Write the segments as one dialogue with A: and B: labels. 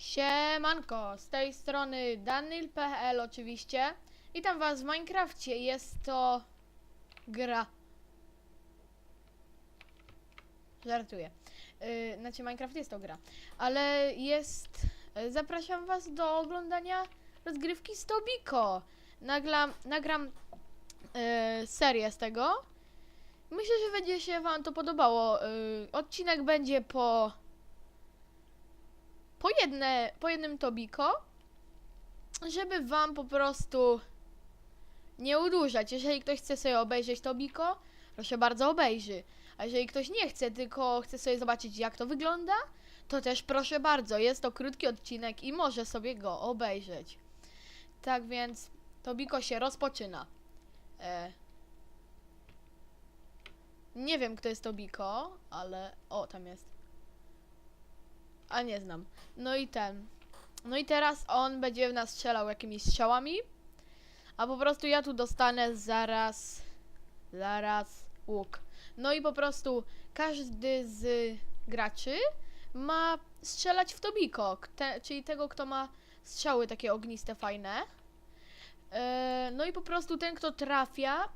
A: Siemanko, z tej strony Daniel.pl oczywiście. Witam was w Minecrafcie. Jest to gra. Żartuję. Yy, znaczy Minecraft jest to gra. Ale jest... y, Zapraszam was do oglądania rozgrywki z Tobiko. Naglam, nagram yy, serię z tego. Myślę, że będzie się wam to podobało. Yy, odcinek będzie po po, jedne, po jednym Tobiko, żeby wam po prostu nie udłużać. Jeżeli ktoś chce sobie obejrzeć Tobiko, proszę bardzo obejrzy. A jeżeli ktoś nie chce, tylko chce sobie zobaczyć jak to wygląda, to też proszę bardzo, jest to krótki odcinek i może sobie go obejrzeć. Tak więc Tobiko się rozpoczyna. E... Nie wiem kto jest Tobiko, ale... O, tam jest. A nie znam. No i ten. No i teraz on będzie w nas strzelał jakimiś strzałami. A po prostu ja tu dostanę zaraz. Zaraz łuk. No i po prostu każdy z graczy ma strzelać w Tobiko. Te, czyli tego, kto ma strzały takie ogniste, fajne. E, no i po prostu ten, kto trafia,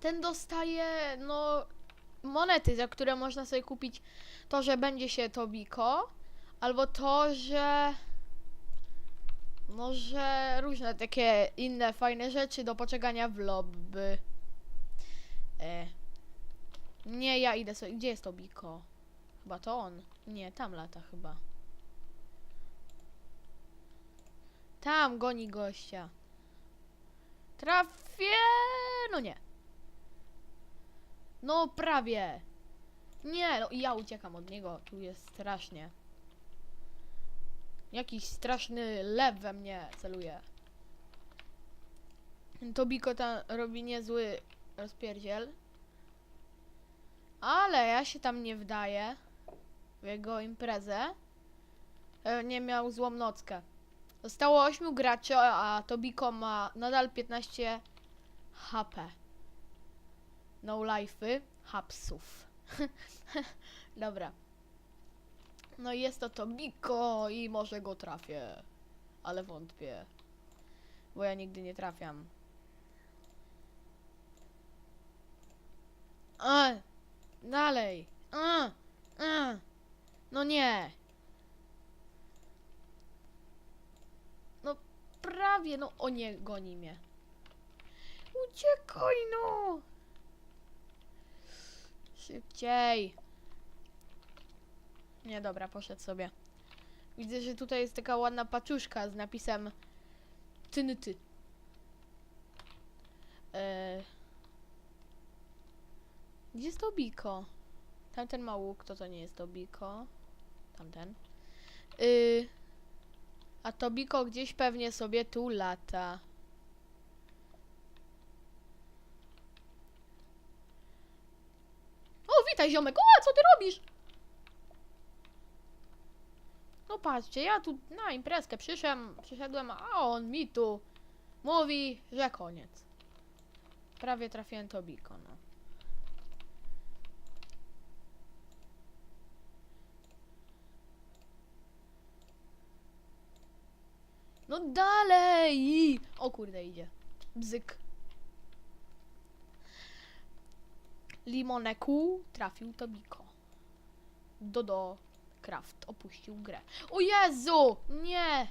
A: ten dostaje, no, monety, za które można sobie kupić to, że będzie się Tobiko. Albo to, że. Może różne takie inne fajne rzeczy do poczekania w lobby. E. Nie, ja idę sobie. Gdzie jest to Biko? Chyba to on. Nie, tam lata chyba. Tam goni gościa. Trafię! No nie. No prawie. Nie, no i ja uciekam od niego. Tu jest strasznie. Jakiś straszny lew we mnie celuje. Tobiko tam robi niezły rozpierdziel. Ale ja się tam nie wdaję w jego imprezę. E, Nie miał złą nockę. Zostało 8 graczy, a Tobiko ma nadal 15 HP. No life'y, hapsów. Dobra. No i jest to Tobiko i może go trafię. Ale wątpię. Bo ja nigdy nie trafiam. A, dalej. A, a. No nie. No prawie, no o nie, goni mnie. Uciekaj no. Szybciej. Nie, dobra, poszedł sobie. Widzę, że tutaj jest taka ładna paczuszka z napisem Tynyty. Eee... Gdzie jest to Biko? Tamten ma łuk, to to nie jest to Biko. Tamten. Yy... A to Biko gdzieś pewnie sobie tu lata. O, witaj ziomek! O, co ty robisz? No patrzcie, ja tu na imprezkę przyszedłem, przyszedłem, a on mi tu mówi, że koniec. Prawie trafiłem to biko, no. No dalej! O kurde, idzie. Bzyk. Limoneku trafił to biko. Dodo. Kraft opuścił grę. O Jezu! Nie!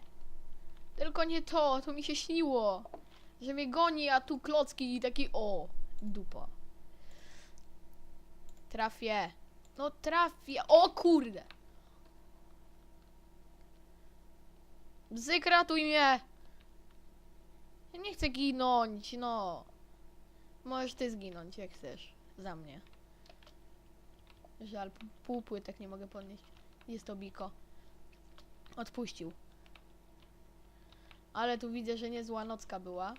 A: Tylko nie to, to mi się śniło. Że mnie goni, a tu klocki i taki o, dupa. Trafię. No trafię. O kurde! Bzyk, ratuj mnie! Ja nie chcę ginąć, no. Możesz ty zginąć, jak chcesz. Za mnie. Żal, pół płytek nie mogę podnieść. Jest to Biko. Odpuścił. Ale tu widzę, że niezła nocka była.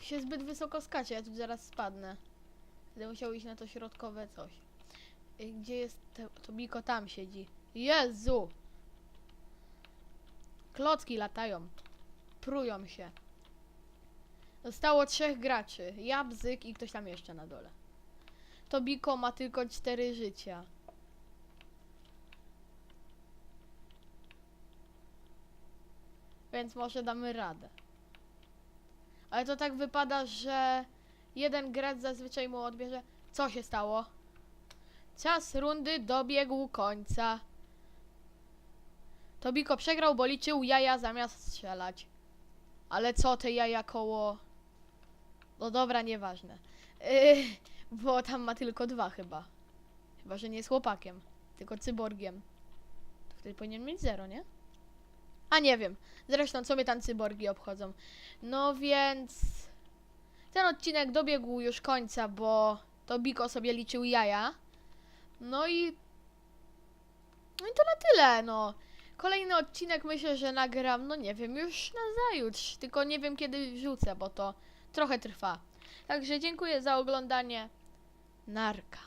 A: Się zbyt wysoko skacze, ja tu zaraz spadnę. Będę musiał iść na to środkowe coś. Ej, Gdzie jest to, to Biko? Tam siedzi. Jezu! Klocki latają. Prują się. Zostało trzech graczy. Ja, Bzyk i ktoś tam jeszcze na dole. Tobiko ma tylko 4 życia. Więc może damy radę. Ale to tak wypada, że jeden gracz zazwyczaj mu odbierze. Co się stało? Czas rundy dobiegł końca. Tobiko przegrał, bo liczył jaja zamiast strzelać. Ale co te jaja koło... No dobra, nieważne. Yy bo tam ma tylko dwa chyba. Chyba, że nie jest chłopakiem, tylko cyborgiem. To wtedy powinien mieć zero, nie? A nie wiem. Zresztą, co mnie tam cyborgi obchodzą. No więc... Ten odcinek dobiegł już końca, bo to Biko sobie liczył jaja. No i... No i to na tyle, no. Kolejny odcinek myślę, że nagram, no nie wiem, już na zajutrz. Tylko nie wiem kiedy wrzucę, bo to trochę trwa. Także dziękuję za oglądanie. Narka.